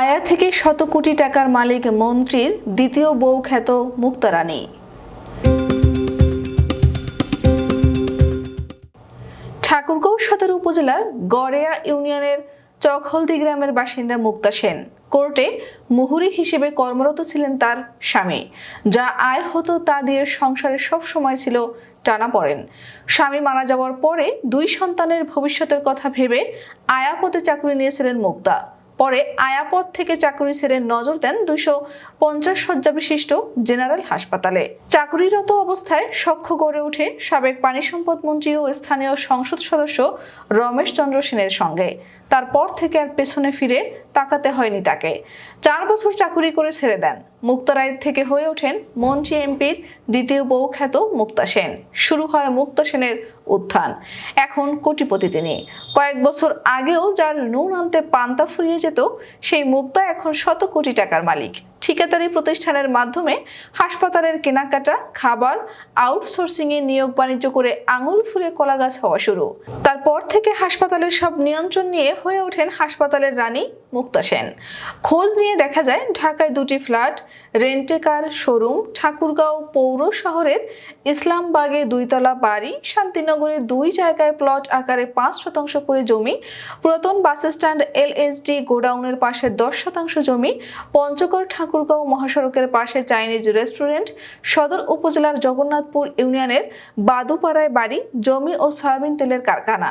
আয়া থেকে শত কোটি টাকার মালিক মন্ত্রীর দ্বিতীয় বউ খ্যাত মুক্তা রানী। ঠাকুরগাঁও সদর উপজেলার গড়েয়া ইউনিয়নের চকহলদি গ্রামের বাসিন্দা মুক্তা সেন। কোর্টে মুহুরি হিসেবে কর্মরত ছিলেন তার স্বামী, যা আয় হতো তা দিয়ে সংসারে সব সময় ছিল টানা পড়েন। স্বামী মারা যাওয়ার পরে দুই সন্তানের ভবিষ্যতের কথা ভেবে আয়াপদে চাকরি নিয়েছিলেন মুক্তা। পরে আয়াপদ থেকে চাকরি ছেড়ে নজর দেন দুইশো পঞ্চাশ শয্যা বিশিষ্ট জেনারেল হাসপাতালে। চাকরিরত অবস্থায় সখ্য গড়ে ওঠে সাবেক পানি সম্পদ মন্ত্রী ও স্থানীয় সংসদ সদস্য রমেশ চন্দ্র সেনের সঙ্গে। তারপর থেকে আর পেছনে ফিরে তাকাতে হয়নি তাকে। চার বছর চাকুরি করে ছেড়ে দেন। মুক্তারায় থেকে হয়ে ওঠেন মন্ত্রী এমপির দ্বিতীয় বউ খ্যাত মুক্তা সেন। শুরু হয় মুক্তা সেনের উত্থান। এখন কোটিপতি তিনি। কয়েক বছর আগেও যার নুন আনতে পান্তা ফুরিয়ে যেত সেই মুক্তা এখন শত কোটি টাকার মালিক। ঠিকাদারি প্রতিষ্ঠানের মাধ্যমে হাসপাতালের কেনাকাটা, খাবার আউটসোর্সিং এ নিয়োগ বাণিজ্য করে আঙুল ফুলে কলা গাছ হওয়া শুরু। তারপর থেকে হাসপাতালের সব নিয়ন্ত্রণ নিয়ে হয়ে ওঠেন হাসপাতালের রানী মুক্তা সেন। খোঁজ নিয়ে দেখা যায়, ঢাকায় দুটি ফ্ল্যাট রেন্টেকার শোরুম, ঠাকুরগাঁও পৌর শহরের ইসলামবাগে দুইতলা বাড়ি, শান্তিনগরে দুই জায়গায় প্লট আকারে পাঁচ শতাংশ করে জমি, পুরাতন বাস স্ট্যান্ড এলএসডি গোডাউনের পাশে দশ শতাংশ জমি, পঞ্চগড় ঠাকুরগাঁও মহাসড়কের পাশে চাইনিজ রেস্টুরেন্ট, সদর উপজেলার জগন্নাথপুর ইউনিয়নের বাদুপাড়ায় বাড়ি জমি ও সয়াবিন তেলের কারখানা।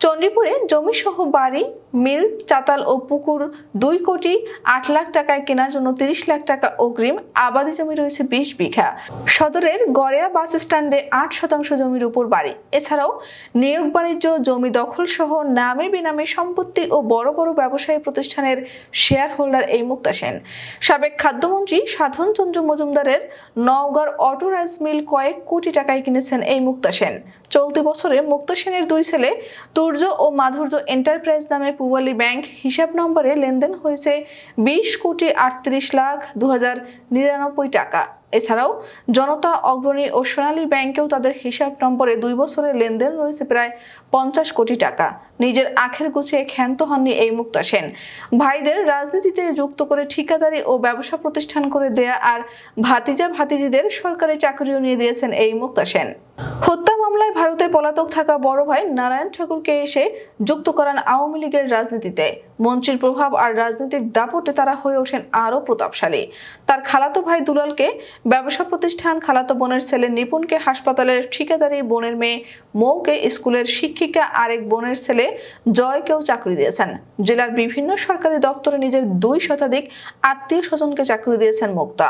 চণ্ডীপুরে জমিসহ বাড়ি মিল, চাতাল ও পুকুর দুই কোটি আট লাখ টাকায় কেনার জন্য তিরিশ লাখ টাকা অগ্রিম আবাদি জমি রয়েছে বিশ বিঘা। সদরের গড়েয়া বাস স্ট্যান্ডে আট শতাংশ জমির উপর বাড়ি। এছাড়াও নিয়োগ বাণিজ্য, জমি দখল সহ নামে বেনামে সম্পত্তি ও বড় বড় ব্যবসায়ী প্রতিষ্ঠানের শেয়ার হোল্ডার এই মুক্তা সেন। সাবেক খাদ্যমন্ত্রী সাধন চন্দ্র মজুমদারের নওগাঁর অটো রাইস মিল কয়েক কোটি টাকায় কিনেছেন এই মুক্তা সেন। চলতি বছরে মুক্তা সেনের দুই ছেলে তুর্য ও মাধুর্য এন্টারপ্রাইজ নামে পুবালি ব্যাংক হিসাব নম্বরে লেনদেন হয়েছে বিশ কোটি আটত্রিশ লাখ দু নিরানব্বই টাকা। এছাড়াও জনতা অগ্রণী ও সোনালী ব্যাংকেও তাদের হিসাব নম্বরে দুই বছরের লেনদেন রয়েছে প্রায় পঞ্চাশ কোটি টাকা। নিজের আখের গুছিয়ে ক্ষান্ত হননি এই মুক্তা সেন। ভাইদের রাজনীতিতে যুক্ত করে ঠিকাদারি ও ব্যবসা প্রতিষ্ঠান করে দেয়া আর ভাতিজা ভাতিজিদের সরকারি চাকরিও নিয়ে দিয়েছেন এই মুক্তা সেন। হত্যা মামলায় ভারতে পলাতক থাকা বড় ভাই নারায়ণ ঠাকুরকে এসে যুক্ত করান আওয়ামী লীগের রাজনীতিতে। মন্ত্রীর প্রভাব আর রাজনৈতিক দাপটে তারা হয়ে ওঠেন আরও প্রতাপশালী। তার খালাতো ভাই দুলালকে ব্যবসা প্রতিষ্ঠান খালাতো বোনের ছেলে নিপুণকে হাসপাতালের ঠিকাদারি বোনের মেয়ে মৌকে স্কুলের শিক্ষিকা আরেক বোনের ছেলে জয়কেও চাকরি দিয়েছেন। জেলার বিভিন্ন সরকারি দপ্তরে নিজের দুই শতাধিক আত্মীয় স্বজনকে চাকরি দিয়েছেন মুক্তা।